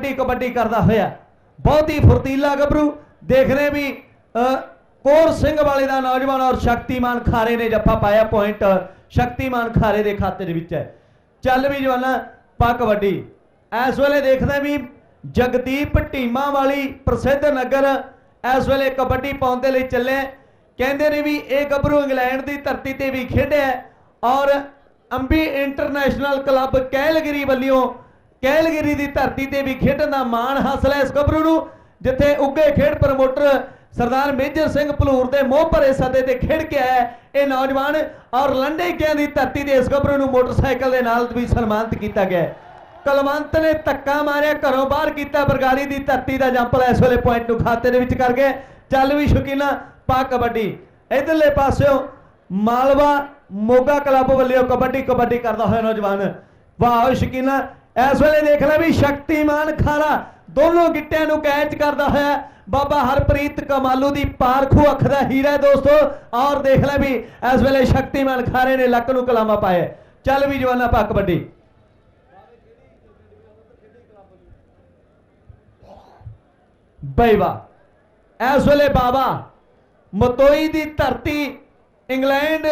ਕਬੱਡੀ ਕਬੱਡੀ ਕਰਦਾ ਹੋਇਆ। ਬਹੁਤ ਹੀ ਫੁਰਤੀਲਾ ਗੱਭਰੂ। ਦੇਖਦੇ ਵੀ ਕੋਰ ਸਿੰਘ ਵਾਲੇ ਦਾ ਨੌਜਵਾਨ ਔਰ ਸ਼ਕਤੀਮਾਨ ਖਾਰੇ ਨੇ ਜੱਫਾ ਪਾਇਆ ਪੁਆਇੰਟ ਸ਼ਕਤੀਮਾਨ ਖਾਰੇ ਦੇ ਖਾਤੇ ਦੇ ਵਿੱਚ। ਹੈ ਚੱਲ ਵੀ ਜਵਾਨਾ, ਪਾ ਕਬੱਡੀ। ਇਸ ਵੇਲੇ ਦੇਖਦੇ ਵੀ, ਜਗਦੀਪ ਢੀਮਾ ਵਾਲੀ ਪ੍ਰਸਿੱਧ ਨਗਰ ਇਸ ਵੇਲੇ ਕਬੱਡੀ ਪਾਉਣ ਦੇ ਲਈ ਚੱਲੇ। ਕਹਿੰਦੇ ਨੇ ਵੀ, ਇਹ ਗੱਭਰੂ ਇੰਗਲੈਂਡ ਦੀ ਧਰਤੀ ਤੇ ਵੀ ਖੇਡਿਆ ਔਰ ਅੰਬੀ ਇੰਟਰਨੈਸ਼ਨਲ ਕਲੱਬ ਕੈਲਗਰੀ ਵੱਲੋਂ ਕੈਲਗਰੀ ਦੀ ਧਰਤੀ ਤੇ ਵੀ ਖੇਡਣ ਦਾ ਮਾਣ ਹਾਸਲ ਹੈ ਇਸ ਗੱਭਰੂ ਨੂੰ, ਜਿੱਥੇ ਉੱਗੇ ਖੇਡ ਪ੍ਰਮੋਟਰ ਸਰਦਾਰ ਮੇਜਰ ਸਿੰਘ ਭਲੂਰ ਦੇ ਮੋਹ ਭਰੇ ਸੱਦੇ ਤੇ ਖੇਡ ਕੇ ਆਇਆ ਇਹ ਨੌਜਵਾਨ ਔਰ ਲੰਡੇ ਕਿਆਂ ਦੀ ਧਰਤੀ ਤੇ ਇਸ ਗੱਭਰੂ ਨੂੰ ਮੋਟਰਸਾਈਕਲ ਦੇ ਨਾਲ ਵੀ ਸਨਮਾਨਿਤ ਕੀਤਾ ਗਿਆ ਕਲਵੰਤ ਨੇ ਧੱਕਾ ਮਾਰਿਆ, ਘਰੋਂ ਬਾਹਰ ਕੀਤਾ, ਬਰਗਾੜੀ ਦੀ ਧਰਤੀ ਦਾ ਜੰਪਲ ਇਸ ਵੇਲੇ ਪੁਆਇੰਟ ਨੂੰ ਖਾਤੇ ਦੇ ਵਿੱਚ ਕਰ ਗਿਆ ਚੱਲ ਵੀ ਸ਼ੁਕੀਨਾ, ਪਾ ਕਬੱਡੀ। ਇਧਰਲੇ ਪਾਸਿਓਂ ਮਾਲਵਾ ਮੋਗਾ ਕਲੱਬ ਵੱਲੋਂ ਕਬੱਡੀ ਕਬੱਡੀ ਕਰਦਾ ਹੋਇਆ ਨੌਜਵਾਨ। ਵਾਹ ਸ਼ਕੀਨਾ ਇਸ ਵੇਲੇ ਦੇਖ ਲੈ ਵੀ ਸ਼ਕਤੀਮਾਨ ਖਾਰਾ ਦੋਨੋਂ ਗਿੱਟਿਆਂ ਨੂੰ ਕੈਚ ਕਰਦਾ ਹੋਇਆ ਬਾਬਾ ਹਰਪ੍ਰੀਤ ਕਮਾਲੂ ਦੀ ਪਾਰਖੂ ਅੱਖ ਦਾ ਹੀਰਾ ਦੋਸਤੋ। ਔਰ ਦੇਖ ਲੈ ਵੀ ਇਸ ਵੇਲੇ ਸ਼ਕਤੀਮਾਨ ਖਾਰੇ ਨੇ ਲੱਕ ਨੂੰ ਕਲਾਮਾ ਪਾਇਆ। ਚੱਲ ਵੀ ਜਵਾਨਾ ਪਾ ਕਬੱਡੀ ਬਈਵਾ ਇਸ ਵੇਲੇ ਬਾਬਾ ਮਤੋਈ ਦੀ ਧਰਤੀ ਇੰਗਲੈਂਡ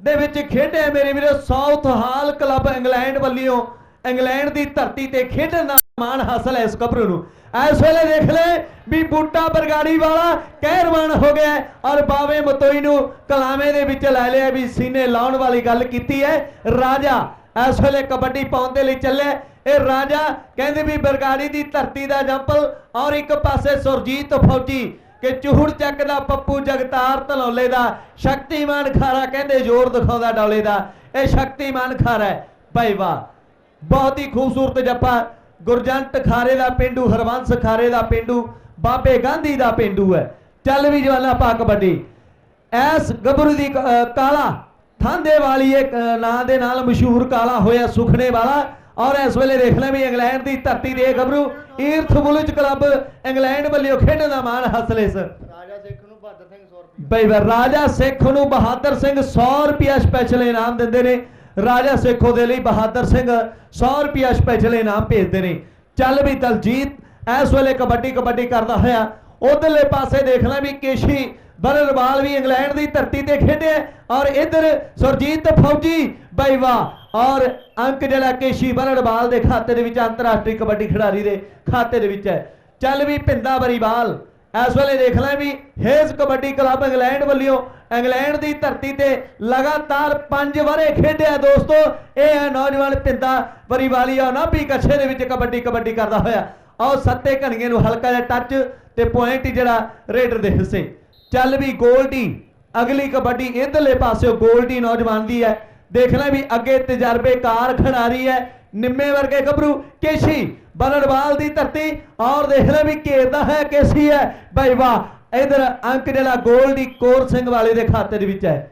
ਦੇ ਵਿੱਚ ਖੇਡਿਆ। ਮੇਰੇ ਵੀਰੋ, ਸਾਊਥ ਹਾਲ ਕਲੱਬ ਇੰਗਲੈਂਡ ਵੱਲੋਂ ਇੰਗਲੈਂਡ ਦੀ ਧਰਤੀ ਤੇ ਖੇਡਣ ਦਾ ਮਾਣ ਹਾਸਲ ਹੈ ਇਸ ਗੱਭਰੂ ਨੂੰ। ਇਸ ਵੇਲੇ ਦੇਖ ਲੈ ਵੀ ਬੂਟਾ ਬਰਗਾੜੀ ਵਾਲਾ ਕਹਿਰਵਾਨ ਹੋ ਗਿਆ ਔਰ ਬਾਵੇ ਮਤੋਈ ਨੂੰ ਕਲਾਮੇ ਦੇ ਵਿੱਚ ਲੈ ਲਿਆ ਵੀ ਸੀਨੇ ਲਾਉਣ ਵਾਲੀ ਗੱਲ ਕੀਤੀ ਹੈ। ਰਾਜਾ ਇਸ ਵੇਲੇ ਕਬੱਡੀ ਪਾਉਣ ਦੇ ਲਈ ਚੱਲਿਆ ਇਹ ਰਾਜਾ ਕਹਿੰਦੇ ਵੀ ਬਰਗਾੜੀ ਦੀ ਧਰਤੀ ਦਾ ਜੰਪਲ ਔਰ ਇੱਕ ਪਾਸੇ ਸੁਰਜੀਤ ਫੌਜੀ ਕਿ ਚੂਹੜ ਚੱਕ ਦਾ ਪੱਪੂ ਜਗਤਾਰ ਧਨੌਲੇ ਦਾ ਸ਼ਕਤੀਮਾਨ ਖਾਰਾ ਕਹਿੰਦੇ ਜ਼ੋਰ ਦਿਖਾਉਂਦਾ ਡੌਲੇ ਦਾ। ਇਹ ਸ਼ਕਤੀਮਾਨ ਖਾਰਾ ਹੈ। ਭਾਈ ਵਾਹ। ਬਹੁਤ ਹੀ ਖੂਬਸੂਰਤ ਜੱਫਾ। ਗੁਰਜੰਟ ਖਾਰੇ ਦਾ ਪਿੰਡੂ ਹਰਵੰਸ ਖਾਰੇ ਦਾ ਪਿੰਡੂ ਬਾਬੇ ਗਾਂਧੀ ਦਾ ਪਿੰਡੂ ਹੈ। ਚੱਲ ਵੀ ਜਵਾਨਾ ਪਾ ਕਬੱਡੀ ਐਸ ਗੱਭਰੂ ਦੀ ਕਾਲਾ ਥਾਂਦੇ ਵਾਲੀ ਇੱਕ ਨਾਂ ਦੇ ਨਾਲ ਮਸ਼ਹੂਰ ਕਾਲਾ ਹੋਇਆ ਸੁਖਨੇ ਵਾਲਾ। ਔਰ ਇਸ ਵੇਲੇ ਦੇਖ ਲੈ ਵੀ ਇੰਗਲੈਂਡ ਦੀ ਧਰਤੀ ਦੇ ਗੱਭਰੂ ਈਰਥ ਬੁਲਜ ਕਲੱਬ ਇੰਗਲੈਂਡ ਵੱਲੋਂ ਖੇਡਣ ਦਾ ਮਾਣ ਹਾਸਲ ਇਸ ਰਾਜਾ ਸਿੱਖ ਨੂੰ ਬਹਾਦਰ ਸਿੰਘ 100 ਰੁਪਏ ਬਈ ਰਾਜਾ ਸਿੱਖ ਨੂੰ ਬਹਾਦਰ ਸਿੰਘ 100 ਰੁਪਿਆ ਸਪੈਸ਼ਲ ਇਨਾਮ ਦਿੰਦੇ ਨੇ। ਰਾਜਾ ਸਿੱਖ ਦੇ ਲਈ ਬਹਾਦਰ ਸਿੰਘ 100 ਰੁਪਿਆ ਸਪੈਸ਼ਲ ਇਨਾਮ ਭੇਜਦੇ ਨੇ। ਚੱਲ ਵੀ ਦਲਜੀਤ, ਇਸ ਵੇਲੇ ਕਬੱਡੀ ਕਬੱਡੀ ਕਰਦਾ ਹੋਇਆ, ਉਧਰਲੇ ਪਾਸੇ ਦੇਖ ਲੈ ਵੀ ਕੇਸ਼ੀ ਬਰਰਵਾਲ ਵੀ ਇੰਗਲੈਂਡ ਦੀ ਧਰਤੀ ਤੇ ਖੇਡਿਆ ਔਰ ਇਧਰ ਸੁਰਜੀਤ ਫੌਜੀ ਬਈ ਵਾਹ ਔਰ ਅੰਕ ਜਿਹੜਾ ਕੇਸ਼ੀ ਬਰਰਵਾਲ ਦੇ ਖਾਤੇ ਦੇ ਵਿੱਚ ਅੰਤਰਰਾਸ਼ਟਰੀ ਕਬੱਡੀ ਖਿਡਾਰੀ ਦੇ ਖਾਤੇ ਦੇ ਵਿੱਚ ਹੈ। ਚੱਲ ਵੀ ਭਿੰਦਾ ਬਰੀਵਾਲ ਇਸ ਵੇਲੇ ਦੇਖ ਲੈ ਵੀ ਹੇਜ਼ ਕਬੱਡੀ ਕਲੱਬ ਇੰਗਲੈਂਡ ਵੱਲੋਂ, ਇੰਗਲੈਂਡ ਦੀ ਧਰਤੀ ਤੇ ਲਗਾਤਾਰ 5 ਵਾਰੇ ਖੇਡਿਆ ਦੋਸਤੋ। ਇਹ ਹੈ ਨੌਜਵਾਨ ਪਿੰਦਾ ਨਾ ਨਾਭੀ ਕੱਛੇ ਦੇ ਵਿੱਚ ਕਬੱਡੀ ਕਬੱਡੀ ਕਰਦਾ ਹੋਇਆ। ਆਓ ਸੱਤੇ ਘਣੀਏ ਨੂੰ ਹਲਕਾ ਜਿਹਾ ਟੱਚ ਤੇ ਪੁਆਇੰਟ ਜਿਹੜਾ ਰੇਡਰ ਦੇ ਹਿੱਸੇ। ਚੱਲ ਵੀ ਗੋਲਡੀ ਅਗਲੀ ਕਬੱਡੀ ਇਧਰਲੇ ਪਾਸਿਓ ਗੋਲਡੀ ਨੌਜਵਾਨ ਦੀ ਹੈ। ਦੇਖ ਲੈ ਵੀ ਅੱਗੇ ਤਜਰਬੇਕਾਰ ਖਿਡਾਰੀ ਹੈ। ਨਿੰਮੇ ਵਰਗੇ ਗੱਭਰੂ ਕੇਸ਼ੀ ਬਲੜਵਾਲ ਦੀ ਧਰਤੀ ਔਰ ਦੇਖ ਲੈ ਵੀ ਘੇਰਦਾ ਹੈ, ਕੇਸੀ ਹੈ। ਬਈ ਵਾਹ, ਇਧਰ ਅੰਕ ਜਿਹੜਾ ਗੋਲਡੀ ਕੋਰ ਸਿੰਘ ਵਾਲੇ ਦੇ ਖਾਤੇ ਦੇ ਵਿੱਚ ਹੈ।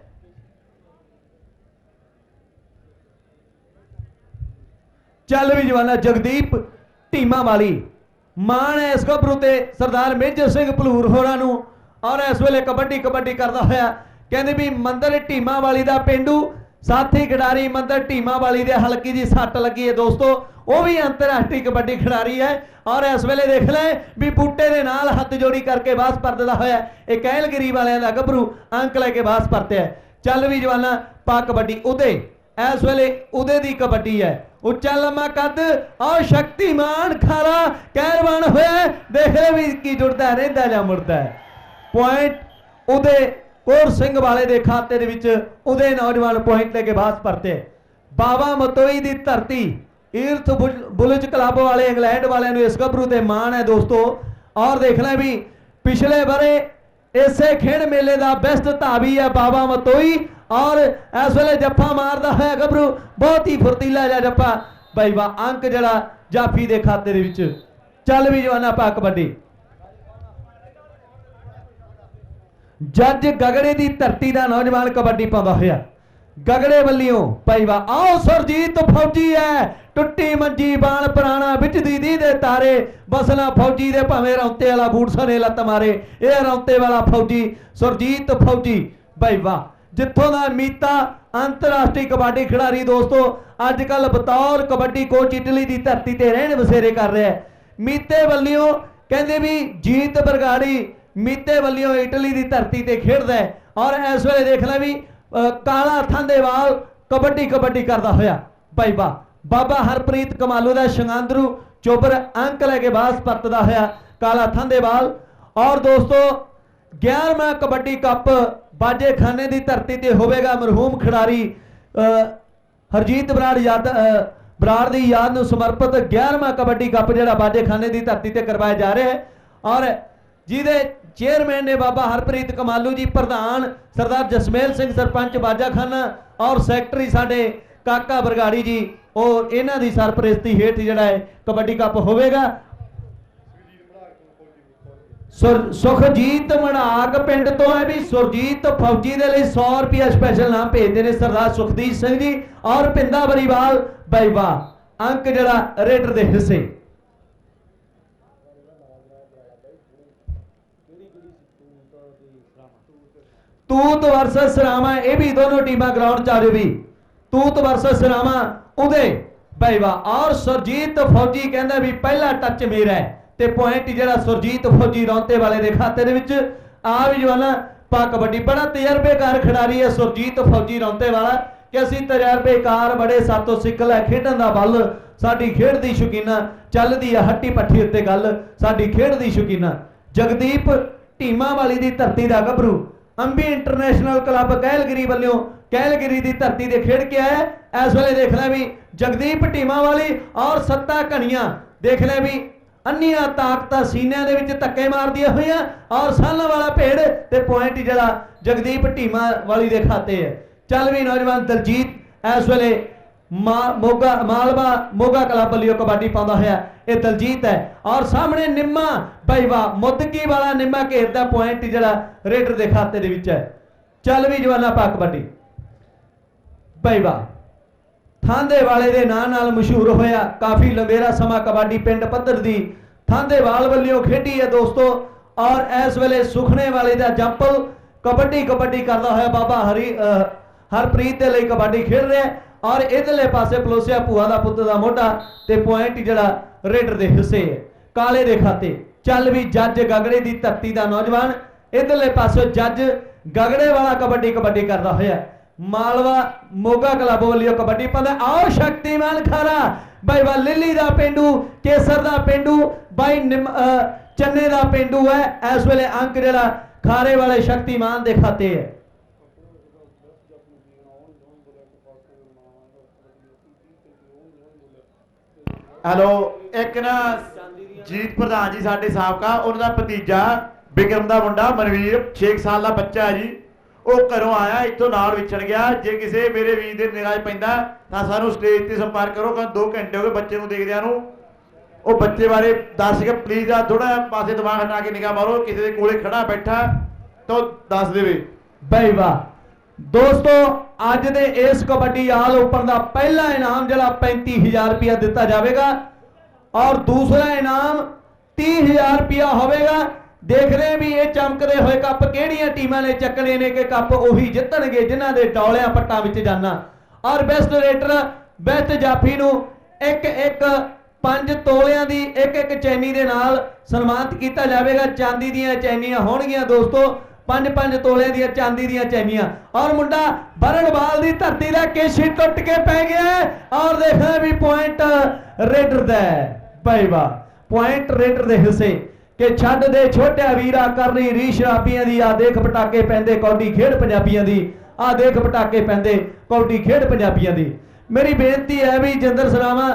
ਚੱਲ ਵੀ ਜਵਾਨਾ ਜਗਦੀਪ ਢੀਮਾ ਵਾਲੀ ਮਾਣ ਹੈ ਇਸ ਗੱਭਰੂ ਤੇ, ਸਰਦਾਰ ਮੇਜਰ ਸਿੰਘ ਭਲੂਰ ਹੋਰਾਂ ਨੂੰ। ਔਰ ਇਸ ਵੇਲੇ ਕਬੱਡੀ ਕਬੱਡੀ ਕਰਦਾ ਹੋਇਆ, ਕਹਿੰਦੇ ਵੀ ਮੰਦਰ ਢੀਮਾ ਵਾਲੀ ਦਾ ਪਿੰਡੂ ਸਾਥੀ ਖਿਡਾਰੀ ਮੰਦਰ ਢੀਮਾ ਵਾਲੀ ਦੇ ਹਲਕੀ ਜੀ ਸੱਟ ਲੱਗੀ ਹੈ ਦੋਸਤੋ। ਉਹ ਵੀ ਅੰਤਰਰਾਸ਼ਟਰੀ ਕਬੱਡੀ ਖਿਡਾਰੀ ਹੈ ਔਰ ਇਸ ਵੇਲੇ ਦੇਖ ਲੈ ਵੀ ਬੂਟੇ ਦੇ ਨਾਲ ਹੱਥ ਜੋੜੀ ਕਰਕੇ ਬਾਸ ਪਰਦਦਾ ਹੋਇਆ ਇਹ ਕੈਲਗਰੀ ਵਾਲਿਆਂ ਦਾ ਗੱਭਰੂ ਅੰਕ ਲੈ ਕੇ ਬਾਸ ਪਰਤਿਆ ਚੱਲ ਵੀ ਜਵਾਨਾ, ਪਾ ਕਬੱਡੀ ਉਦੇ। ਇਸ ਵੇਲੇ ਉਹਦੇ ਦੀ ਕਬੱਡੀ ਹੈ। ਉੱਚਾ ਲੰਮਾ ਕੱਦ ਔਰ ਸ਼ਕਤੀਮਾਨ ਖਾਰਾ ਕਹਿਰਵਾਨ ਹੋਇਆ ਦੇਖ ਲੈ ਵੀ ਕੀ ਜੁੜਦਾ, ਰਹਿੰਦਾ ਜਾਂ ਮੁੜਦਾ ਹੈ। ਪੁਆਇੰਟ ਉਹਦੇ ਕੋਰ ਸਿੰਘ ਵਾਲੇ ਦੇ ਖਾਤੇ ਦੇ ਵਿੱਚ ਉਹਦੇ ਨੌਜਵਾਨ ਪੁਆਇੰਟ ਲੈ ਕੇ ਬਾਸ ਪਰਤੇ। ਬਾਬਾ ਮਤੋਈ ਦੀ ਧਰਤੀ, ਈਰਥ ਬੁਲਜ ਕਲੱਬ ਵਾਲੇ ਇੰਗਲੈਂਡ ਵਾਲਿਆਂ ਨੂੰ ਇਸ ਗੱਭਰੂ ਤੇ ਮਾਣ ਹੈ ਦੋਸਤੋ। ਔਰ ਦੇਖ ਲੈ ਵੀ, ਪਿਛਲੇ ਬਰੇ ਇਸੇ ਖੇਡ ਮੇਲੇ ਦਾ ਬੈਸਟ ਧਾਵੀ ਹੈ ਬਾਬਾ ਮਤੋਈ। ਔਰ ਇਸ ਵੇਲੇ ਜੱਫਾ ਮਾਰਦਾ ਹੋਇਆ ਗੱਭਰੂ ਬਹੁਤ ਹੀ ਫੁਰਤੀਲਾ ਜਿਹਾ ਜੱਫਾ। ਬਈ ਵਾ ਅੰਕ ਜਿਹੜਾ ਜਾਫੀ ਦੇ ਖਾਤੇ ਦੇ ਵਿੱਚ। ਚੱਲ ਵੀ ਜਵਾਨਾ ਪਾ ਕਬੱਡੀ। ਜੱਜ ਗਗੜੇ ਦੀ ਧਰਤੀ ਦਾ ਨੌਜਵਾਨ ਕਬੱਡੀ ਪਾਉਂਦਾ ਹੋਇਆ। ਗਗੜੇ ਵੱਲਿਓ ਭਾਈਵਾ ਆਓ ਸਰਜੀਤ ਫੌਜੀ ਐ। ਟੁੱਟੀ ਮੰਜੀ ਬਾਣ ਪੁਰਾਣਾ ਵਿੱਚ ਦੀ ਦੇ ਤਾਰੇ। ਬਸਲਾ ਫੌਜੀ ਦੇ ਭਾਵੇਂ ਰੌਂਤੇ ਵਾਲਾ ਬੂਟ ਸਨੇ ਲੱਤ ਮਾਰੇ। ਇਹ ਰੌਂਤੇ ਵਾਲਾ ਫੌਜੀ, ਸਰਜੀਤ ਫੌਜੀ। ਭਾਈਵਾ ਜਿੱਥੋਂ ਦਾ ਮੀਤਾ ਅੰਤਰਰਾਸ਼ਟਰੀ ਕਬੱਡੀ ਖਿਡਾਰੀ ਦੋਸਤੋ ਅੱਜ ਕੱਲ ਬਤੌਰ ਕਬੱਡੀ ਕੋਚ ਇਟਲੀ ਦੀ ਧਰਤੀ ਤੇ ਰਹਿਣ ਵਸੇਰੇ ਕਰ ਰਿਹਾ ਮੀਤੇ ਵੱਲਿਓ ਕਹਿੰਦੇ ਵੀ ਜੀਤ ਬਰਗਾੜੀ ਮੀਤੇ ਵੱਲਿਓ ਇਟਲੀ ਦੀ ਧਰਤੀ ਤੇ ਖੇਡਦਾ ਹੈ। ਔਰ ਇਸ ਵੇਲੇ ਦੇਖ ਲੈ ਵੀ ਅ, ਕਾਲਾ ਥਾਂਦੇਵਾਲ ਕਬੱਡੀ ਕਬੱਡੀ ਕਰਦਾ ਹੋਇਆ। ਭਾਈ ਬਾ ਬਾਬਾ ਹਰਪ੍ਰੀਤ ਕਮਾਲੂ ਦਾ ਸ਼ੰਗਾਂਦਰੂ ਚੋਬਰ ਅੰਕ ਲੈ ਕੇ ਬਾਸ ਪਰਤਦਾ ਹੋਇਆ ਕਾਲਾ ਥਾਂਦੇਵਾਲ ਔਰ ਦੋਸਤੋ 11ਵਾਂ ਕਬੱਡੀ ਕੱਪ ਬਾਜੇ ਖਾਨੇ ਦੀ ਧਰਤੀ ਤੇ ਹੋਵੇਗਾ ਮਰਹੂਮ ਖਿਡਾਰੀ ਹਰਜੀਤ ਬਰਾੜ ਯਾਦ ਬਰਾੜ ਦੀ ਯਾਦ ਨੂੰ ਸਮਰਪਿਤ 11ਵਾਂ ਕਬੱਡੀ ਕੱਪ ਜਿਹੜਾ ਬਾਜੇ ਖਾਨੇ ਦੀ ਧਰਤੀ ਤੇ ਕਰਵਾਇਆ ਜਾ ਰਿਹਾ ਹੈ। ਔਰ ਜਿਹਦੇ ਚੇਅਰਮੈਨ ਨੇ ਬਾਬਾ ਹਰਪ੍ਰੀਤ ਕਮਾਲੂ ਜੀ, ਪ੍ਰਧਾਨ ਸਰਦਾਰ ਜਸਮੇਲ ਸਿੰਘ ਸਰਪੰਚ ਬਾਜਾਖਾਨਾ ਔਰ ਸੈਕਟਰੀ ਸਾਡੇ ਕਾਕਾ ਬਰਗਾੜੀ ਜੀ, ਉਹ ਇਹਨਾਂ ਦੀ ਸਰਪ੍ਰਸਤੀ ਹੇਠ ਜਿਹੜਾ ਹੈ ਕਬੱਡੀ ਕੱਪ ਹੋਵੇਗਾ। ਸੁਰ, ਸੁਖਜੀਤ ਮੜਾਕ ਪਿੰਡ ਤੋਂ ਹੈ ਵੀ ਸੁਰਜੀਤ ਫੌਜੀ ਦੇ ਲਈ 100 ਰੁਪਿਆ ਸਪੈਸ਼ਲ ਨਾਮ ਭੇਜਦੇ ਨੇ ਸਰਦਾਰ ਸੁਖਦੀਪ ਸਿੰਘ ਜੀ ਔਰ ਪਿੰਦਾ ਬਰੀਵਾਲ ਬਾਈਵਾ ਅੰਕ ਜਿਹੜਾ ਰੇਡਰ ਦੇ ਹਿੱਸੇ। ਤੂਤ ਵਰਸਸ ਸਰਾਮਾ ਇਹ ਵੀ ਦੋਨੋਂ ਟੀਮਾਂ ਗਰਾਊਂਡ 'ਚ ਆ ਜਾਓ ਵੀ। ਤੂਤ ਵਰਸਸ ਸਰਾਮਾ ਉਹਦੇ ਬਾਈਵਾ ਔਰ ਸੁਰਜੀਤ ਫੌਜੀ ਕਹਿੰਦਾ ਵੀ ਪਹਿਲਾ ਟੱਚ ਮੇਰਾ ਤੇ ਪੁਆਇੰਟ ਜਿਹੜਾ ਸੁਰਜੀਤ ਫੌਜੀ ਰੌਂਤੇ ਵਾਲੇ ਦੇ ਖਾਤੇ ਦੇ ਵਿੱਚ। ਆ ਵੀ ਜਵਾਨਾ, ਪਾ ਕਬੱਡੀ। ਬੜਾ ਤਜਰਬੇਕਾਰ ਖਿਡਾਰੀ ਹੈ ਸੁਰਜੀਤ ਫੌਜੀ ਰੌਂਤੇ ਵਾਲਾ ਕਿ ਅਸੀਂ ਤਜਰਬੇਕਾਰ ਬੜੇ ਸਾਤੋਂ ਸਿੱਖ ਲੈ, ਖੇਡਣ ਦਾ ਬਲ ਸਾਡੀ ਖੇਡ ਦੀ ਸ਼ੌਕੀਨਾ। ਚੱਲਦੀ ਆ ਹੱਟੀ ਪੱਠੀ ਉੱਤੇ ਗੱਲ, ਸਾਡੀ ਖੇਡ ਦੀ ਸ਼ੌਕੀਨਾ। ਜਗਦੀਪ ਢੀਮਾ ਵਾਲੀ ਦੀ ਧਰਤੀ ਦਾ ਗੱਭਰੂ। ਅੰਬੀ ਇੰਟਰਨੈਸ਼ਨਲ ਕਲੱਬ ਕੈਲਗਰੀ ਵੱਲੋਂ ਕੈਲਗਰੀ ਦੀ ਧਰਤੀ ਤੇ ਖੇਡ ਕੇ ਆਇਆ ਇਸ ਵੇਲੇ ਦੇਖ ਲੈ ਵੀ ਜਗਦੀਪ ਢੀਮਾ ਵਾਲੀ ਔਰ ਸੱਤਾ ਘਣੀਆਂ ਦੇਖ ਲੈ ਵੀ ਅੰਨੀਆਂ ਤਾਕਤਾਂ ਸੀਨਿਆਂ ਦੇ ਵਿੱਚ ਧੱਕੇ ਮਾਰਦੀਆਂ ਹੋਈਆਂ ਔਰ ਸਾਲਾਂ ਵਾਲਾ ਭੇੜ ਤੇ ਪੁਆਇੰਟ ਜਿਹੜਾ ਜਗਦੀਪ ਢੀਮਾ ਵਾਲੀ ਦੇ ਖਾਤੇ ਹੈ। ਚੱਲ ਵੀ ਨੌਜਵਾਨ ਦਲਜੀਤ, ਇਸ ਵੇਲੇ ਮੋਗਾ, ਮਾਲਵਾ, ਮੋਗਾ ਕਲੱਬ ਵੱਲੋਂ ਕਬੱਡੀ ਪਾਉਂਦਾ ਹੋਇਆ ਇਹ ਦਲਜੀਤ ਹੈ। ਔਰ ਸਾਹਮਣੇ ਨਿੰਮਾ ਬਾਈਵਾ ਮੁੱਦਕੀ ਵਾਲਾ ਨਿੰਮਾ ਘੇਰਦਾ ਪੁਆਇੰਟ ਜਿਹੜਾ ਰੇਡਰ ਦੇ ਖਾਤੇ ਦੇ ਵਿੱਚ ਹੈ। ਚੱਲ ਵੀ ਜਵਾਨਾ ਪਾ ਕਬੱਡੀ। ਬਾਈਵਾ ਥਾਂਦੇ ਵਾਲੇ ਦੇ ਨਾਂ ਨਾਲ ਮਸ਼ਹੂਰ ਹੋਇਆ ਕਾਫੀ ਲੰਬੇਰਾ ਸਮਾਂ ਕਬੱਡੀ ਪਿੰਡ ਪੱਧਰ ਦੀ ਥਾਂਦੇਵਾਲ ਵੱਲੋਂ ਖੇਡੀ ਹੈ ਦੋਸਤੋ। ਔਰ ਇਸ ਵੇਲੇ ਸੁਖਨੇ ਵਾਲੇ ਦਾ ਜੰਪਲ ਕਬੱਡੀ ਕਬੱਡੀ ਕਰਦਾ ਹੋਇਆ ਬਾਬਾ ਹਰੀ ਹਰਪ੍ਰੀਤ ਦੇ ਲਈ ਕਬੱਡੀ ਖੇਡ ਰਿਹਾ ਹੈ। ਔਰ ਇਧਰਲੇ ਪਾਸੇ ਪਲੋਸਿਆ ਭੂਆ ਦਾ ਪੁੱਤ ਦਾ ਮੋਢਾ ਤੇ ਪੁਆਇੰਟ ਜਿਹੜਾ ਰੇਡਰ ਦੇ ਹਿੱਸੇ ਹੈ। ਕਾਲੇ ਦੇ ਖਾਤੇ। ਚੱਲ ਵੀ ਜੱਜ ਗਗੜੇ ਦੀ ਧਰਤੀ ਦਾ ਨੌਜਵਾਨ, ਇਧਰਲੇ ਪਾਸੇ ਜੱਜ ਗਗੜੇ ਵਾਲਾ ਕਬੱਡੀ ਕਬੱਡੀ ਕਰਦਾ ਹੋਇਆ। ਮਾਲਵਾ ਮੋਗਾ ਕਲੱਬ ਵੱਲੋਂ ਕਬੱਡੀ ਪਾਉਂਦਾ ਆਓ ਸ਼ਕਤੀਮਾਨ ਖਾਰਾ। ਬਾਈ ਵਾ ਲਿੱਲੀ ਦਾ ਪਿੰਡੂ, ਕੇਸਰ ਦਾ ਪਿੰਡੂ, ਬਾਈ ਨਿੰਮ- ਅਹ ਚੰਨੇ ਦਾ ਪਿੰਡੂ ਹੈ। ਇਸ ਵੇਲੇ ਅੰਕ ਜਿਹੜਾ ਖਾਰੇ ਵਾਲੇ ਸ਼ਕਤੀਮਾਨ ਦੇ ਖਾਤੇ ਹੈ। ਹੈਲੋ, ਇੱਕ ਨਾ ਜੀਤ ਪ੍ਰਧਾਨ ਜੀ ਸਾਡੇ ਸਾਬਕਾ, ਉਹਨਾਂ ਦਾ ਭਤੀਜਾ ਬਿਕਰਮ ਦਾ ਮੁੰਡਾ, ਮਨਵੀਰ 6 ਸਾਲ ਦਾ ਬੱਚਾ ਹੈ ਜੀ। ਉਹ ਘਰੋਂ ਆਇਆ, ਇੱਥੋਂ ਨਾਲ ਵਿਛੜ ਗਿਆ। ਜੇ ਕਿਸੇ ਮੇਰੇ ਵੀਰ ਦੇ ਨਿਗਾਹ ਪੈਂਦਾ, ਤਾਂ ਸਾਨੂੰ ਸਟੇਜ ਤੇ ਸੰਪਰਕ ਕਰੋ ਕਿ 2 ਘੰਟੇ ਹੋ ਗਏ ਬੱਚੇ ਨੂੰ ਦੇਖਦਿਆਂ ਨੂੰ। ਉਹ ਬੱਚੇ ਬਾਰੇ ਦੱਸ ਕੇ ਪਲੀਜ਼ ਆ ਥੋੜਾ ਪਾਸੇ ਦਿਮਾਗ ਹਟਾ ਕੇ ਨਿਗਾਹ ਮਾਰੋ, ਕਿਸੇ ਦੇ ਕੋਲੇ ਖੜਾ ਬੈਠਾ, ਤਾਂ ਦੱਸ ਦੇਵੇ। ਬਾਈ ਵਾਹ। ਦੋਸਤੋ ਅੱਜ ਦੇ ਇਸ ਕਬੱਡੀ ਆਲ ਓਪਨ ਦਾ ਪਹਿਲਾ ਇਨਾਮ ਜਿਹੜਾ 35000 ਰੁਪਇਆ ਦਿੱਤਾ ਜਾਵੇਗਾ ਔਰ ਦੂਸਰਾ ਇਨਾਮ 30000 ਰੁਪਇਆ ਹੋਵੇਗਾ। ਦੇਖ ਵੀ ਇਹ ਚਮਕਦੇ ਹੋਏ ਕੱਪ ਕਿਹੜੀਆਂ ਟੀਮਾਂ ਨੇ ਚੱਕਣੇ ਨੇ ਕਿ ਕੱਪ ਉਹੀ ਜਿੱਤਣਗੇ ਜਿਨ੍ਹਾਂ ਦੇ ਡੌਲਿਆਂ ਪੱਟਾਂ ਵਿੱਚ ਜਾਣਾ ਔਰ ਬੈਸਟ ਰੇਟਰ ਬੈਸਟ ਜਾਫੀ ਨੂੰ ਇੱਕ ਇੱਕ ਪੰਜ ਤੋਲਿਆਂ ਦੀ ਇੱਕ ਇੱਕ ਚੈਨੀ ਦੇ ਨਾਲ ਸਨਮਾਨਿਤ ਕੀਤਾ ਜਾਵੇਗਾ। ਚਾਂਦੀ ਦੀਆਂ ਚੈਨੀਆਂ ਹੋਣਗੀਆਂ ਦੋਸਤੋ। ਪੰਜ ਪੰਜ ਤੋਲਿਆਂ ਦੀਆਂ ਚਾਂਦੀ ਦੀਆਂ ਚੈਨੀਆਂ। ਔਰ ਮੁੰਡਾ ਬਰਣਵਾਲ ਦੀ ਧਰਤੀ ਦਾ ਕੇਸ਼ੀ ਟੁੱਟ ਕੇ ਪੈ ਗਿਆ ਔਰ ਦੇਖਦਾ ਵੀ ਪੁਆਇੰਟ ਰੇਡਰ ਦਾ ਭਾਈ ਵਾਹ ਪੁਆਇੰਟ ਰੇਡਰ ਦੇ ਹਿੱਸੇ। ਕਿ ਛੱਡ ਦੇ ਛੋਟਿਆ ਵੀਰਾ ਕਰਨੀ ਰੀ ਸ਼ਰਾਬੀਆਂ ਦੀ। ਆ ਦੇਖ ਪਟਾਕੇ ਪੈਂਦੇ ਕੌਡੀ ਖੇਡ ਪੰਜਾਬੀਆਂ ਦੀ। ਆ ਦੇਖ ਪਟਾਕੇ ਪੈਂਦੇ ਕੌਡੀ ਖੇਡ ਪੰਜਾਬੀਆਂ ਦੀ। ਮੇਰੀ ਬੇਨਤੀ ਹੈ ਵੀ ਜਿੰਦਰ ਸਰਾਵਾ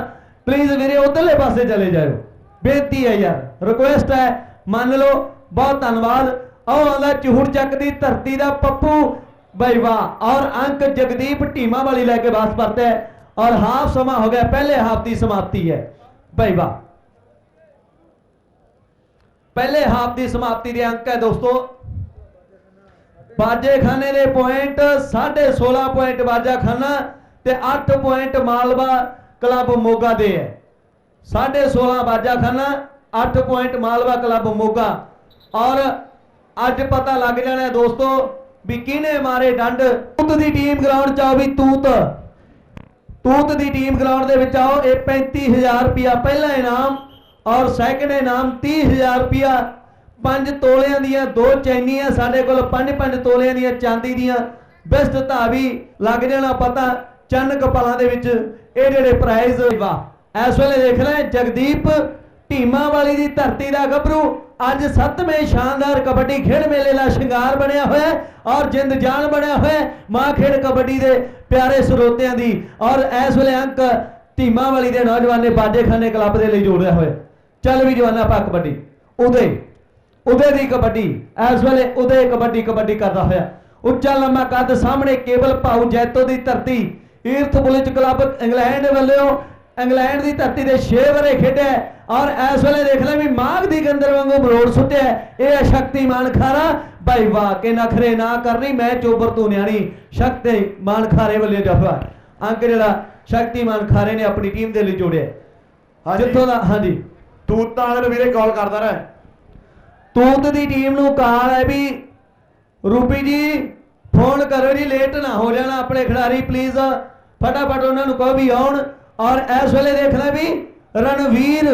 ਪਲੀਜ਼ ਵੀਰੇ ਉਧਰਲੇ ਪਾਸੇ ਚਲੇ ਜਾਇਓ। ਬੇਨਤੀ ਹੈ ਯਾਰ ਰਿਕੁਐਸਟ ਹੈ। ਮੰਨ ਲਓ, ਬਹੁਤ ਧੰਨਵਾਦ। ਆਓ ਆਂਦਾ ਚੂਹੜ ਚੱਕ ਦੀ ਧਰਤੀ ਦਾ ਪੱਪੂ। ਬਈ ਵਾਹ, ਔਰ ਅੰਕ ਜਗਦੀਪ ਢੀਮਾ ਵਾਲੀ ਲੈ ਕੇ ਬਾਸ ਪਰਤਾ ਹੈ। ਔਰ ਹਾਫ ਸਮਾਂ ਹੋ ਗਿਆ, ਪਹਿਲੇ ਹਾਫ ਦੀ ਸਮਾਪਤੀ ਹੈ। ਬਈ ਵਾਹ। ਪਹਿਲੇ ਹਾਫ ਦੀ ਸਮਾਪਤੀ ਦੇ ਅੰਕ ਹੈ ਦੋਸਤੋ। ਬਾਜੇ ਖਾਨੇ ਦੇ ਪੁਆਇੰਟ 16.5 ਪੁਆਇੰਟ ਬਾਜਾ ਖਾਨਾ ਤੇ 8 ਪੁਆਇੰਟ ਮਾਲਵਾ ਕਲੱਬ ਮੋਗਾ ਦੇ ਹੈ। 16.5 ਬਾਜਾ ਖਾਨਾ 8 ਪੁਆਇੰਟ ਮਾਲਵਾ ਕਲੱਬ ਮੋਗਾ। ਔਰ ਅੱਜ ਪਤਾ ਲੱਗ ਜਾਣਾ ਦੋਸਤੋ ਵੀ ਕਿਹਨੇ ਮਾਰੇ ਡੰਡ। ਤੂਤ ਦੀ ਟੀਮ ਗਰਾਊਂਡ 'ਚ ਆਓ ਵੀ ਤੂਤ। ਤੂਤ ਦੀ ਟੀਮ ਗਰਾਊਂਡ ਦੇ ਵਿੱਚ ਆਓ, ਇਹ 35000 ਰੁਪਿਆ ਪਹਿਲਾ ਇਨਾਮ ਔਰ ਸੈਕਿੰਡ ਇਨਾਮ 30000 ਰੁਪਿਆ ਪੰਜ ਤੋਲਿਆਂ ਦੀਆਂ ਦੋ ਚੈਨੀਆਂ ਸਾਡੇ ਕੋਲ, ਪੰਜ ਪੰਜ ਤੋਲਿਆਂ ਦੀਆਂ ਚਾਂਦੀ ਦੀਆਂ। ਬੈਸਟ ਧਾਵੀ ਲੱਗ ਜਾਣਾ ਪਤਾ ਚੰਨ ਕਪਾਲਾਂ ਦੇ ਵਿੱਚ। ਇਹ ਜਿਹੜੇ ਪ੍ਰਾਈਜ਼ ਵਾ, ਇਸ ਵੇਲੇ ਦੇਖ ਲੈ ਜਗਦੀਪ ਢੀਮਾ ਵਾਲੀ ਦੀ ਧਰਤੀ ਦਾ ਗੱਭਰੂ। ਅੱਜ ਸੱਤਵੇਂ ਸ਼ਾਨਦਾਰ ਕਬੱਡੀ ਖੇਡ ਮੇਲੇ ਦਾ ਸ਼ਿੰਗਾਰ ਬਣਿਆ ਹੋਇਆ ਔਰ ਜਿੰਦ ਜਾਨ ਬਣਿਆ ਹੋਇਆ ਮਾਂ ਖੇਡ ਕਬੱਡੀ ਦੇ ਪਿਆਰੇ ਸਰੋਤਿਆਂ ਦੀ ਔਰ ਇਸ ਵੇਲੇ ਅੰਕ ਢੀਮਾ ਵਾਲੀ ਦੇ ਨੌਜਵਾਨ ਨੇ ਬਾਜੇਖਾਨੇ ਕਲੱਬ ਦੇ ਲਈ ਜੋੜਿਆ ਹੋਇਆ ਚੱਲ ਵੀ ਜਵਾਨਾ ਪਾ ਕਬੱਡੀ, ਉਦੇ ਉਦੇ ਦੀ ਕਬੱਡੀ, ਇਸ ਵੇਲੇ ਉਦੇ ਕਬੱਡੀ ਕਬੱਡੀ ਕਰਦਾ ਹੋਇਆ ਉੱਚਾ ਲੰਮਾ ਕੱਦ ਸਾਹਮਣੇ ਕੇਵਲ ਭਾਊ ਜੈਤੋ ਦੀ ਧਰਤੀ, ਈਰਥ ਬੁਲਿਚ ਕਲੱਬ ਇੰਗਲੈਂਡ ਵੱਲੋਂ ਇੰਗਲੈਂਡ ਦੀ ਧਰਤੀ ਦੇ 6 ਵਰੇ ਖੇਡਿਆ ਔਰ ਇਸ ਵੇਲੇ ਦੇਖ ਲੈ ਵੀ ਮਾਗ ਦੀ ਗੰਦਰ ਵਾਂਗੂ ਮਰੋੜ ਸੁੱਟਿਆ। ਇਹ ਹੈ ਸ਼ਕਤੀਮਾਨ ਖਾਰਾ। ਭਾਈ ਵਾਹ ਕੇ ਨਖਰੇ ਨਾ ਕਰਨੀ ਮੈਂ ਚੋਬਰ ਤੂੰ ਨਿਆਣੀ। ਸ਼ਕਤੀਮਾਨ ਖਾਰੇ ਵੱਲੋਂ ਜਫਾ। ਅੰਕ ਜਿਹੜਾ ਸ਼ਕਤੀਮਾਨ ਖਾਰੇ ਨੇ ਆਪਣੀ ਟੀਮ ਦੇ ਲਈ ਜੋੜਿਆ। ਜਿੱਥੋਂ ਦਾ ਹਾਂਜੀ। ਤੂਤ ਤਾਂ ਅਗਰ ਵੀਰੇ ਕਾਲ ਕਰਦਾ ਰਹਿ ਤੂਤ ਦੀ ਟੀਮ ਨੂੰ ਕਾਲ ਹੈ ਵੀ ਰੂਪੀ ਜੀ ਫੋਨ ਕਰੋ ਜੀ ਲੇਟ ਨਾ ਹੋ ਜਾਣਾ ਆਪਣੇ ਖਿਡਾਰੀ ਪਲੀਜ਼ ਫਟਾਫਟ ਉਹਨਾਂ ਨੂੰ ਕਹੋ ਵੀ ਆਉਣ। ਔਰ ਇਸ ਵੇਲੇ ਦੇਖ ਲੈ ਵੀ ਰਣਵੀਰ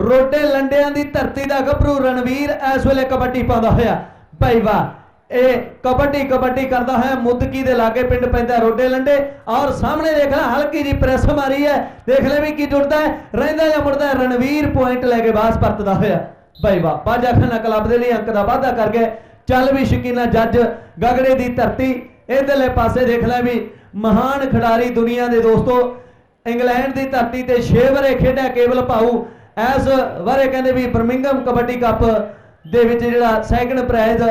ਰੋਟੇ ਲੰਡਿਆਂ ਦੀ ਧਰਤੀ ਦਾ ਗੱਭਰੂ ਰਣਵੀਰ ਇਸ ਵੇਲੇ ਕਬੱਡੀ ਪਾਉਂਦਾ ਹੋਇਆ। ਭਾਈ ਵਾਹ, ਇਹ ਕਬੱਡੀ ਕਬੱਡੀ ਕਰਦਾ ਹੋਇਆ। ਮੁੱਦਕੀ ਦੇ ਲਾਗੇ ਪਿੰਡ ਪੈਂਦਾ ਰੋਡੇ ਲੰਡੇ ਔਰ ਸਾਹਮਣੇ ਦੇਖ ਲੈ, ਹਲਕੀ ਜੀ ਪ੍ਰੈਸ ਮਾਰੀ ਹੈ। ਦੇਖ ਲੈ ਵੀ ਕੀ ਜੁੜਦਾ ਹੈ। ਰਹਿੰਦਾ ਜਾਂ ਮੁੜਦਾ ਹੈ, ਰਣਵੀਰ ਪੁਆਇੰਟ ਲੈ ਕੇ ਬਾਸ ਪਰਤਦਾ ਹੋਇਆ। ਭਾਈ ਵਾਹ, ਬਾਜਾ ਖਾਨਾ ਕਲੱਬ ਦੇ ਲਈ ਅੰਕ ਦਾ ਵਾਅਦਾ ਕਰ ਗਏ ਚੱਲ ਵੀ ਸ਼ਕੀਨਾ ਜੱਜ ਗਗੜੇ ਦੀ ਧਰਤੀ। ਇਧਰਲੇ ਪਾਸੇ ਦੇਖ ਲੈ ਵੀ ਮਹਾਨ ਖਿਡਾਰੀ ਦੁਨੀਆ ਦੇ ਦੋਸਤੋ ਇੰਗਲੈਂਡ ਦੀ ਧਰਤੀ ਤੇ 6 ਵਰੇ ਖੇਡਿਆ ਕੇਵਲ ਭਾਊ ਐਸ ਵਰੇ ਕਹਿੰਦੇ ਵੀ ਬਰਮਿੰਗਮ ਕਬੱਡੀ ਕੱਪ ਦੇ ਵਿੱਚ ਜਿਹੜਾ ਸੈਕੰਡ ਪ੍ਰਾਈਜ਼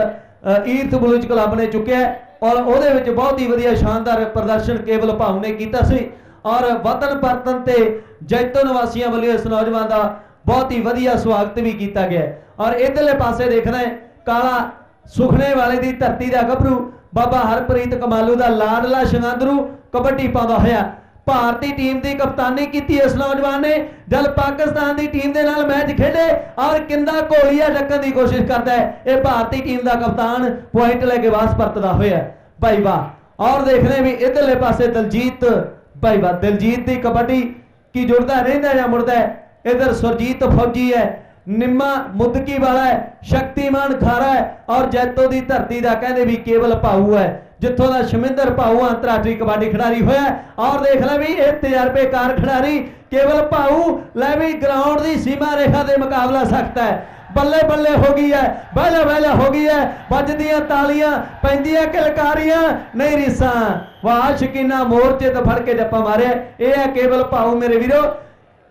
ਈਰਥ ਬਲੂਚ ਕਲੱਬ ਨੇ ਚੁੱਕਿਆ ਔਰ ਉਹਦੇ ਵਿੱਚ ਬਹੁਤ ਹੀ ਵਧੀਆ ਸ਼ਾਨਦਾਰ ਪ੍ਰਦਰਸ਼ਨ ਕੇਵਲ ਭਾਊ ਨੇ ਕੀਤਾ ਸੀ ਔਰ ਵਤਨ ਪਰਤਨ ਤੇ ਜੈਤੋ ਨਿਵਾਸੀਆਂ ਵੱਲੋਂ ਇਸ ਨੌਜਵਾਨ ਦਾ ਬਹੁਤ ਹੀ ਵਧੀਆ ਸਵਾਗਤ ਵੀ ਕੀਤਾ ਗਿਆ ਔਰ ਇਧਰਲੇ ਪਾਸੇ ਦੇਖਣਾ ਹੈ, ਕਾਲਾ ਸੁਖਨੇ ਵਾਲੇ ਦੀ ਧਰਤੀ ਦਾ ਗੱਭਰੂ ਬਾਬਾ ਹਰਪ੍ਰੀਤ ਕਮਾਲੂ ਦਾ ਲਾਡਲਾ ਸ਼ਗੰਦਰੂ ਕਬੱਡੀ ਪਾਉਂਦਾ ਹੋਇਆ। ਭਾਰਤੀ ਟੀਮ ਦੀ ਕਪਤਾਨੀ ਕੀਤੀ ਇਸ ਨੌਜਵਾਨ ਨੇ, ਜਦ ਪਾਕਿਸਤਾਨ ਦੀ ਟੀਮ ਦੇ ਨਾਲ ਮੈਚ ਖੇਡੇ, ਔਰ ਕਿੰਦਾ ਘੋਲੀਆ ਡੱਕਣ ਦੀ ਕੋਸ਼ਿਸ਼ ਕਰਦਾ ਹੈ, ਇਹ ਭਾਰਤੀ ਟੀਮ ਦਾ ਕਪਤਾਨ ਪੁਆਇੰਟ ਲੈ ਕੇ ਵਾਪਸ ਪਰਤਦਾ ਹੋਇਆ ਭਾਈ ਵਾਹ ਔਰ ਦੇਖਦੇ ਵੀ ਇਧਰਲੇ ਪਾਸੇ ਦਲਜੀਤ ਭਾਈ ਵਾਹ ਦਲਜੀਤ ਦੀ ਕਬੱਡੀ ਕੀ ਜੁੜਦਾ ਰਹਿੰਦਾ ਜਾਂ ਮੁੜਦਾ ਹੈ? ਇਧਰ ਸੁਰਜੀਤ ਫੌਜੀ ਹੈ, ਨਿੰਮਾ ਮੁੱਦਕੀ ਵਾਲਾ ਹੈ, ਸ਼ਕਤੀਮਾਨ ਖਾਰਾ ਹੈ, ਔਰ ਜੈਤੋ ਦੀ ਧਰਤੀ ਦਾ ਕਹਿੰਦੇ ਵੀ ਕੇਵਲ ਭਾਊ ਹੈ। ਜਿੱਥੋਂ ਦਾ ਸ਼ਮਿੰਦਰ ਭਾਊ ਅੰਤਰਰਾਸ਼ਟਰੀ ਕਬੱਡੀ ਖਿਡਾਰੀ ਹੋਇਆ। ਔਰ ਦੇਖ ਲੈ ਵੀ, ਇਹ ਤਜਰਬੇਕਾਰ ਖਿਡਾਰੀ ਕੇਵਲ ਭਾਊ ਲੈ ਵੀ ਗਰਾਊਂਡ ਦੀ ਸੀਮਾ ਰੇਖਾ ਦੇ ਮੁਕਾਬਲਾ ਸਖ਼ਤ ਹੈ। ਬੱਲੇ ਬੱਲੇ ਹੋ ਗਈ ਹੈ, ਬਹਿਲਾ ਬਹਿਲਾ ਹੋ ਗਈ ਹੈ। ਵੱਜਦੀਆਂ ਤਾਲੀਆਂ ਪੈਂਦੀਆਂ ਕਿਲਕਾਰੀਆਂ, ਨਹੀਂ ਰੀਸਾਂ। ਵਾਹ, ਸ਼ਕੀਨਾ ਮੋਰਚੇ ਤੋਂ ਫੜ ਕੇ ਜੱਪਾ ਮਾਰਿਆ। ਇਹ ਹੈ ਕੇਵਲ ਭਾਊ ਮੇਰੇ ਵੀਰੋ।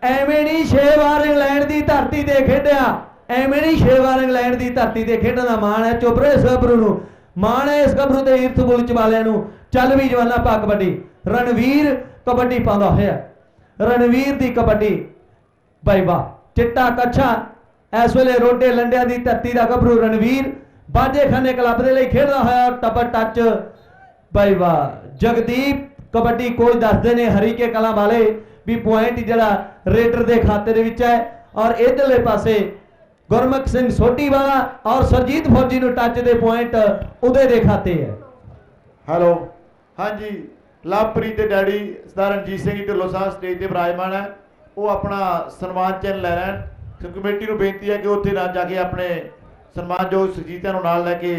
ਐਵੇਂ ਨਹੀਂ ਛੇ ਵਾਰ ਇੰਗਲੈਂਡ ਦੀ ਧਰਤੀ ਤੇ ਖੇਡਿਆ। ਐਵੇਂ ਨਹੀਂ ਛੇ ਵਾਰ ਇੰਗਲੈਂਡ ਦੀ ਧਰਤੀ ਤੇ ਖੇਡਣ ਦਾ ਮਾਣ ਹੈ। ਚੁੱਪ ਰਹੇ ਇਸ ਨੂੰ। ਮਾਣ ਹੈ ਇਸ ਗੱਭਰੂ ਤੇ ਈਰਥ ਬੁਲਚ ਵਾਲਿਆਂ ਨੂੰ। ਚੱਲ ਵੀ ਜਵਾਨਾ ਪਾ ਕਬੱਡੀ। ਰਣਵੀਰ ਕਬੱਡੀ ਪਾਉਂਦਾ ਹੋਇਆ। ਰਣਵੀਰ ਦੀ ਕਬੱਡੀ। ਬਾਈ ਵਾਹ, ਚਿੱਟਾ ਕੱਛਾ। ਇਸ ਵੇਲੇ ਰੋਡੇ ਲੰਡਿਆਂ ਦੀ ਧਰਤੀ ਦਾ ਗੱਭਰੂ ਰਣਵੀਰ ਬਾਜੇ ਖਾਨੇ ਕਲੱਬ ਦੇ ਲਈ ਖੇਡਦਾ ਹੋਇਆ। ਟੱਪਰ ਟੱਚ। ਬਾਈ ਵਾਹ, ਜਗਦੀਪ ਕਬੱਡੀ ਕੋਚ ਦੱਸਦੇ ਨੇ ਹਰੀਕੇ ਕਲਾਂ ਵਾਲੇ ਵੀ ਪੁਆਇੰਟ ਜਿਹੜਾ ਰੇਡਰ ਦੇ ਖਾਤੇ ਦੇ ਵਿੱਚ ਹੈ। ਔਰ ਇਧਰਲੇ ਪਾਸੇ ਗੁਰਮੁਖ ਸਿੰਘ ਸੋਢੀ ਵਾਲਾ ਔਰ ਸਰਜੀਤ ਫੌਜੀ ਨੂੰ ਟੱਚ ਦੇ ਪੁਆਇੰਟ ਉਹਦੇ ਦੇ ਖਾਤੇ ਹੈ। ਹੈਲੋ ਹਾਂਜੀ ਲਵਪ੍ਰੀਤ ਦੇ ਡੈਡੀ ਸਰਦਾਰ ਰਣਜੀਤ ਸਿੰਘ ਢਿੱਲੋਂ ਸਾਹਿਬ ਸਟੇਜ ਤੇ ਵਿਰਾਜਮਾਨ ਹੈ। ਉਹ ਆਪਣਾ ਸਨਮਾਨ ਚਿੰਨ੍ਹ ਲੈ ਰਹੇ ਹਨ। ਸੋ ਕਮੇਟੀ ਨੂੰ ਬੇਨਤੀ ਹੈ ਕਿ ਉੱਥੇ ਨਾ ਜਾ ਕੇ ਆਪਣੇ ਸਨਮਾਨਯੋਗ ਸੁਜੀਤਾਂ ਨੂੰ ਨਾਲ ਲੈ ਕੇ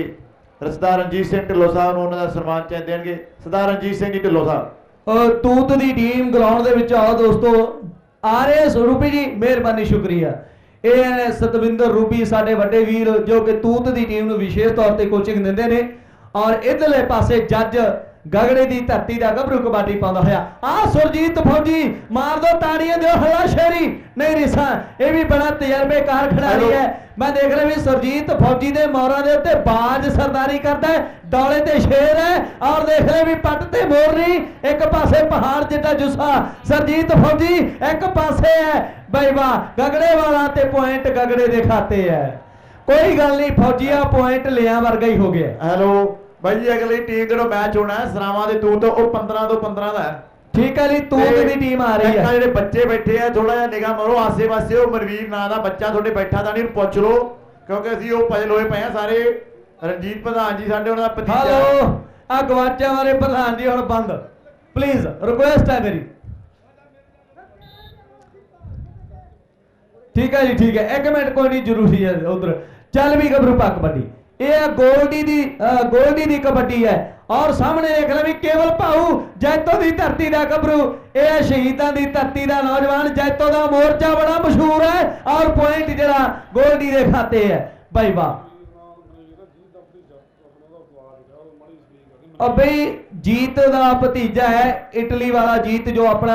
ਸਰਦਾਰ ਰਣਜੀਤ ਸਿੰਘ ਢਿੱਲੋਂ ਸਾਹਿਬ ਨੂੰ ਉਹਨਾਂ ਦਾ ਸਨਮਾਨ ਚਿੰਨ੍ਹ ਦੇਣਗੇ। ਸਰਦਾਰ ਰਣਜੀਤ ਸਿੰਘ ਜੀ ਢਿੱਲੋਂ ਸਾਹਿਬ। ਤੂਤ ਦੀ ਟੀਮ ਗਰਾਊਂਡ ਦੇ ਵਿੱਚ ਆਓ ਦੋਸਤੋ। ਆ ਰਹੇ ਸਰੂਪੀ ਜੀ ਮਿਹਰਬਾਨੀ ਸ਼ੁਕਰੀਆ। ਇਹ ਨੇ ਸਤਵਿੰਦਰ ਰੂਬੀ ਸਾਡੇ ਵੱਡੇ ਵੀਰ, ਜੋ ਕਿ ਤੂਤ ਦੀ ਟੀਮ ਨੂੰ ਵਿਸ਼ੇਸ਼ ਤੌਰ ਤੇ ਕੋਚਿੰਗ ਦਿੰਦੇ ਨੇ। ਔਰ ਇਧਰਲੇ ਪਾਸੇ ਜੱਜ ਗਗੜੇ ਦੀ ਧਰਤੀ ਦਾ ਗੱਭਰੂ ਕਬੱਡੀ ਪਾਉਂਦਾ ਹੋਇਆ। ਆ ਸੁਰਜੀਤ ਫੌਜੀ ਮਾਰ ਦੋ ਤਾੜੀਆਂ ਦਿਓ ਹਲਾ ਸ਼ੇਰੀ। ਨਹੀਂ ਰਿਸਾ ਇਹ ਵੀ ਬੜਾ ਤਜਰਬੇਕਾਰ ਖਿਡਾਰੀ। ਹੈ। ਮੈਂ ਦੇਖ ਰਿਹਾ ਵੀ ਸੁਰਜੀਤ ਫੌਜੀ ਦੇ ਮੋਹਰਾਂ ਦੇ ਉੱਤੇ ਬਾਜ ਸਰਦਾਰੀ ਕਰਦਾ ਡੋਲੇ ਤੇ ਸ਼ੇਰ ਹੈ। ਔਰ ਦੇਖ ਰਿਹਾ ਵੀ ਪੱਟ ਤੇ ਮੋਰਨੀ ਇੱਕ ਪਾਸੇ ਪਹਾੜ ਜਿੱਡਾ ਜੁੱਸਾ। ਸਰਜੀਤ ਫੌਜੀ ਇੱਕ ਪਾਸੇ ਹੈ। ਬਈ ਵਾਹ ਗਗੜੇ ਵਾਲਾ ਤੇ ਪੁਆਇੰਟ ਗਗੜੇ ਦੇ ਖਾਤੇ ਹੈ। ਕੋਈ ਗੱਲ ਨਹੀਂ ਫੌਜੀਆ ਪੁਆਇੰਟ ਲਿਆ ਵਰਗਾ ਹੀ ਹੋ ਗਿਆ। ਹੈਲੋ। ਬਾਈ ਜੀ ਅਗਲੀ ਟੀਮ ਜਿਹੜਾ ਮੈਚ ਹੋਣਾ ਹੈ ਸਰਾਵਾਂ ਦੇ ਤੂਤ ਉਹ 15 ਤੋਂ 15 ਦਾ ਹੈ। ਠੀਕ ਹੈ ਜੀ ਤੂਤ ਤੇ ਦੀ ਟੀਮ ਆ ਰਹੀ ਇੱਕ ਹੈ ਜਿਹੜੇ ਬੱਚੇ ਬੈਠੇ ਆ ਥੋੜਾ ਜਿਹਾ ਨਿਗਾਹ ਮਾਰੋ ਆਸੇ ਪਾਸੇ ਉਹ ਮਨਵੀਰ ਨਾਂ ਦਾ ਬੱਚਾ ਤੁਹਾਡੇ ਬੈਠਾ ਤਾਂ ਨਹੀਂ ਪੁੱਛ ਲਓ ਕਿਉਂਕਿ ਅਸੀਂ ਉਹ ਪਜਲ ਹੋਏ ਪਏ ਆ ਸਾਰੇ। ਰਣਜੀਤ ਪ੍ਰਧਾਨ ਜੀ ਸਾਡੇ ਉਹਨਾਂ ਦਾ ਭਤੀਜਾ। ਹਲੋ ਆ ਗਵਾਚਾਂ ਵਾਲੇ ਪ੍ਰਧਾਨ ਜੀ ਹੁਣ ਬੰਦ। ਪਲੀਜ਼ ਰਿਕੁਐਸਟ ਹੈ ਮੇਰੀ। ਠੀਕ ਹੈ ਜੀ ਠੀਕ ਹੈ। ਇੱਕ ਮਿੰਟ ਕੋਈ ਨਹੀਂ ਜ਼ਰੂਰੀ ਹੈ ਉਧਰ। ਚੱਲ ਵੀ ਗੱਭਰੂ ਪੱਕ ਕਬੱਡੀ ਇਹ ਹੈ ਗੋਲਡੀ ਦੀ ਗੋਲਡੀ ਦੀ ਕਬੱਡੀ ਹੈ। ਔਰ ਸਾਹਮਣੇ ਦੇਖ ਲੈ ਵੀ ਕੇਵਲ ਭਾਊ ਜੈਤੋ ਦੀ ਧਰਤੀ ਦਾ ਗੱਭਰੂ। ਇਹ ਸ਼ਹੀਦਾਂ ਦੀ ਧਰਤੀ ਦਾ ਨੌਜਵਾਨ ਜੈਤੋ ਦਾ ਮੋਰਚਾ ਬੜਾ ਮਸ਼ਹੂਰ ਹੈ। ਔਰ ਪੁਆਇੰਟ ਜਿਹੜਾ ਗੋਲਡੀ ਦੇ ਖਾਤੇ ਹੈ। ਬਾਈ ਵਾਹ। ਬਈ ਜੀਤ ਦਾ ਭਤੀਜਾ ਹੈ, ਇਟਲੀ ਵਾਲਾ ਜੀਤ ਜੋ ਆਪਣਾ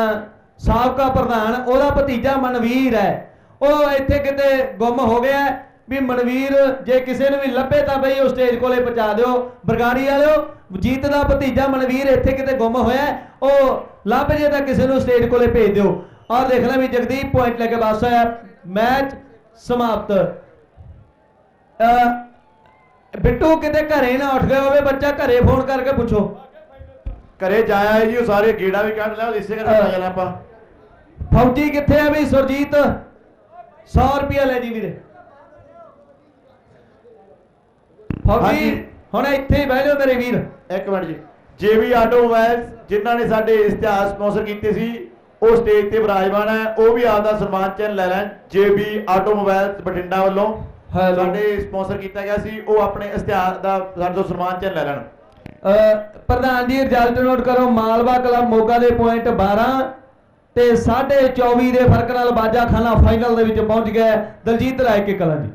ਸਾਬਕਾ ਪ੍ਰਧਾਨ, ਉਹਦਾ ਭਤੀਜਾ ਮਨਵੀਰ ਹੈ। ਉਹ ਇੱਥੇ ਕਿਤੇ ਗੁੰਮ ਹੋ ਗਿਆ ਵੀ ਮਨਵੀਰ ਜੇ ਕਿਸੇ ਨੂੰ ਵੀ ਲੱਭੇ ਤਾਂ ਬਈ ਉਹ ਸਟੇਜ ਕੋਲੇ ਪਹੁੰਚਾ ਦਿਓ। ਬਰਗਾੜੀ ਵਾਲਿਓ ਜੀਤ ਦਾ ਭਤੀਜਾ ਮਨਵੀਰ ਇੱਥੇ ਕਿਤੇ ਗੁੰਮ ਹੋਇਆ। ਉਹ ਲੱਭ ਜੇ ਤਾਂ ਕਿਸੇ ਨੂੰ ਸਟੇਜ ਕੋਲੇ ਭੇਜ ਦਿਓ। ਔਰ ਦੇਖ ਲੈ ਵੀ ਜਗਦੀਪ ਪੁਆਇੰਟ ਲੈ ਕੇ ਵਾਪਸ ਆਇਆ। ਮੈਚ ਸਮਾਪਤ। ਬਿੱਟੂ ਕਿਤੇ ਘਰੇ ਨਾ ਉੱਠ ਗਿਆ ਹੋਵੇ ਬੱਚਾ ਘਰੇ ਫੋਨ ਕਰਕੇ ਪੁੱਛੋ। ਘਰੇ ਜਾਇਆ ਹੈ ਜੀ ਉਹ ਸਾਰੇ ਗੇੜਾ ਵੀ ਕੱਢ ਲਿਆ ਇਸੇ ਕਰਕੇ ਆ ਜਾਣਾ ਆਪਾਂ। ਫੌਜੀ ਕਿੱਥੇ ਆ ਵੀ ਸੁਰਜੀਤ? 100 ਰੁਪਿਆ ਲੈ ਜੀ ਵੀਰੇ। ਹਾਂਜੀ। ਹੁਣ ਇੱਥੇ ਹੀ ਬਹਿ ਜਾਓ ਮੇਰੇ ਵੀਰ ਇੱਕ ਮਿੰਟ ਜੀ ਜੇਵੀ ਆਟੋਮੋਬਾਈਲਸ ਜਿਨ੍ਹਾਂ ਨੇ ਸਾਡੇ ਇਸ਼ਤਿਹਾਰ ਸਪਾਂਸਰ ਕੀਤੇ ਸੀ ਉਹ ਸਟੇਜ ਤੇ ਵਿਰਾਜਮਾਨ ਹੈ ਉਹ ਵੀ ਆਪਦਾ ਸਨਮਾਨ ਚਿੰਨ੍ਹ ਲੈ ਲੈਣ ਜੇਬੀ ਆਟੋਮੋਬਾਈਲਸ ਬਠਿੰਡਾ ਵੱਲੋਂ। ਸਾਡੇ ਸਪਾਂਸਰ ਕੀਤਾ ਗਿਆ ਸੀ ਉਹ ਆਪਣੇ ਇਸ਼ਤਿਹਾਰ ਦਾ ਸਾਡੇ ਤੋਂ ਸਨਮਾਨ ਚਿੰਨ੍ਹ ਲੈ ਲੈਣ ਪ੍ਰਧਾਨ ਜੀ ਰਿਜ਼ਲਟ ਨੋਟ ਕਰੋ ਮਾਲਵਾ ਕਲੱਬ ਮੋਗਾ ਦੇ ਪੁਆਇੰਟ 12 ਤੇ 24.5 ਦੇ ਫ਼ਰਕ ਨਾਲ ਬਾਜਾ ਖਾਨਾ ਫਾਈਨਲ ਦੇ ਵਿੱਚ ਪਹੁੰਚ ਗਿਆ। ਦਲਜੀਤ ਰਾਏ ਕੇ ਕਲਾਂ ਜੀ